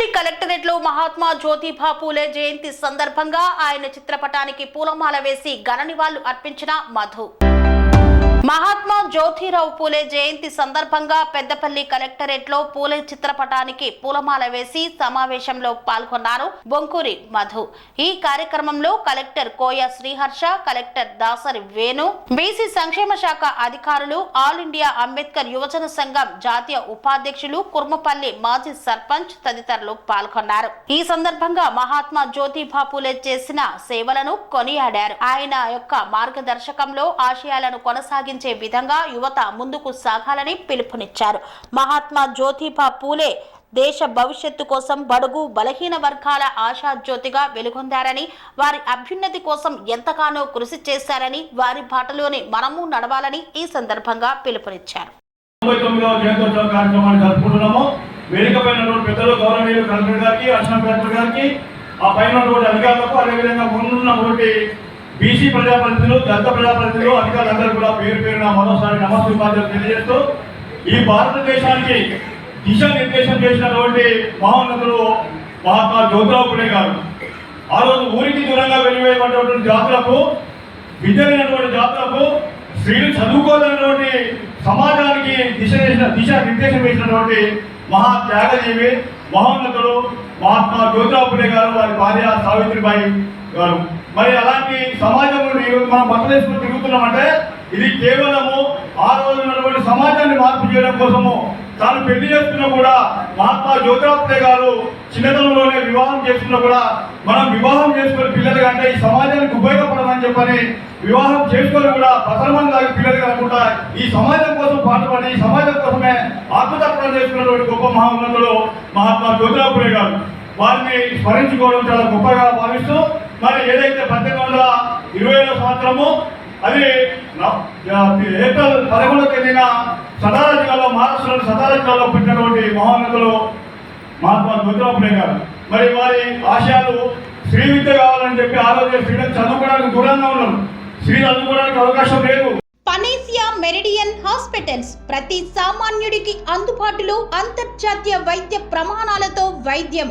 పెద్దపల్లి కలెక్టరేట్లో మహాత్మా జ్యోతిబా పూలే జయంతి సందర్భంగా ఆయన చిత్రపటానికి పూలమాల వేసి ఘన నివాళులు అర్పించిన మధు. మహాత్మా జ్యోతిరావు పూలే జయంతి సందర్భంగా పెద్దపల్లి కలెక్టరేట్లో పూలే చిత్రపటానికి పూలమాల వేసి సమావేశంలో పాల్గొన్నారు బొంకూరి మధు. ఈ కార్యక్రమంలో collector Koya Sriharsha collector Dasari Venu BC సంక్షేమ శాఖ అధికారులు ఆల్ ఇండియా అంబేద్కర్ యువజన సంఘం జాతీయ ఉపాధ్యక్షులు కుర్మపల్లి మాజీ సర్పంచ్ తదితరులు పాల్గొన్నారు. ఈ సందర్భంగా మహాత్మా జ్యోతిబా పూలే చేసిన సేవలను కొనియాడారు. ఆయన యొక్క మార్గదర్శకంలో ఆశయాలను కొనసాగి కలిగించే విధంగా యువత ముందుకు సాగాలని పిలుపునిచ్చారు. మహాత్మా జ్యోతిబా పూలే దేశ భవిష్యత్తు కోసం బడుగు బలహీన వర్గాల ఆశాజ్యోతిగా వెలుగొందారని వారి అభ్యున్నతి కోసం ఎంతగానో కృషి చేశారని వారి బాటలోనే మనము నడవాలని ఈ సందర్భంగా పిలుపునిచ్చారు. ఆ పైన అధికారులకు అదేవిధంగా ముందున్న బీసీ ప్రజాప్రతినిధులు దళిత ప్రజాప్రతినిధులు అధికారులందరూ కూడా పేరు పేరున మరోసారి నమస్తే ఉపాధ్యాయులు తెలియజేస్తూ ఈ భారతదేశానికి దిశానిర్దేశం చేసినటువంటి మహోన్నతులు మహాత్మా జ్యోతిరావు పుణే గారు. ఆ రోజు ఊరికి దూరంగా వెళ్ళిపోయేటువంటి జాతులకు విద్య లేనటువంటి జాతులకు స్త్రీలు చదువుకోలేనటువంటి సమాజానికి దిశ చేసిన దిశ నిర్దేశం చేసినటువంటి మహా త్యాగజీవి మహోన్నతుడు మహాత్మా జ్యోతిరావు పుణే గారు వారి భార్య సావిత్రిబాయి గారు మరి అలాంటి సమాజంలో ఈరోజు మనం బట్టలు తిరుగుతున్నామంటే ఇది కేవలము ఆ రోజు ఉన్నటువంటి సమాజాన్ని మార్పు చేయడం కోసము. తాను పెళ్ళి చేసుకున్నా కూడా మహాత్మా జ్యోతిరాప్తే గారు చిన్నతనంలోనే వివాహం చేసుకున్నా కూడా మనం వివాహం చేసుకునే పిల్లలు కంటే ఈ సమాజానికి ఉపయోగపడమని చెప్పని వివాహం చేసుకొని కూడా పసరమని లాగా పిల్లలు కాకుండా ఈ సమాజం కోసం పాటుపడి ఈ సమాజం కోసమే ఆత్మతర్పణ చేసుకున్నటువంటి గొప్ప మహోన్నతులు మహాత్మా జ్యోతిరాపురే గారు. వారిని స్మరించుకోవడం చాలా గొప్పగా భావిస్తూ మరి ఏదైతే పద్దెనిమిది వందల ఇరవై ఏడవ సంవత్సరము అది ఏప్రిల్ పదకొండవ తేదీన సతారా జిల్లాలో మహారాష్ట్రలోని సతారా జిల్లాలో పుట్టినటువంటి మహోన్నతులు మహాత్మా జ్యోతిరావు పులే గారు. మరి వారి ఆశయాలు శ్రీ విద్య కావాలని చెప్పి ఆ రోజు స్త్రీలకు చదువుకోవడానికి దూరంగా ఉన్నారు. స్త్రీ చదువుకోవడానికి అవకాశం లేదు. పనేసియా మెరిడియన్ హాస్పిటల్స్ ప్రతి సామాన్యుడికి అందుబాటులో అంతర్జాతీయ వైద్య ప్రమాణాలతో వైద్యం.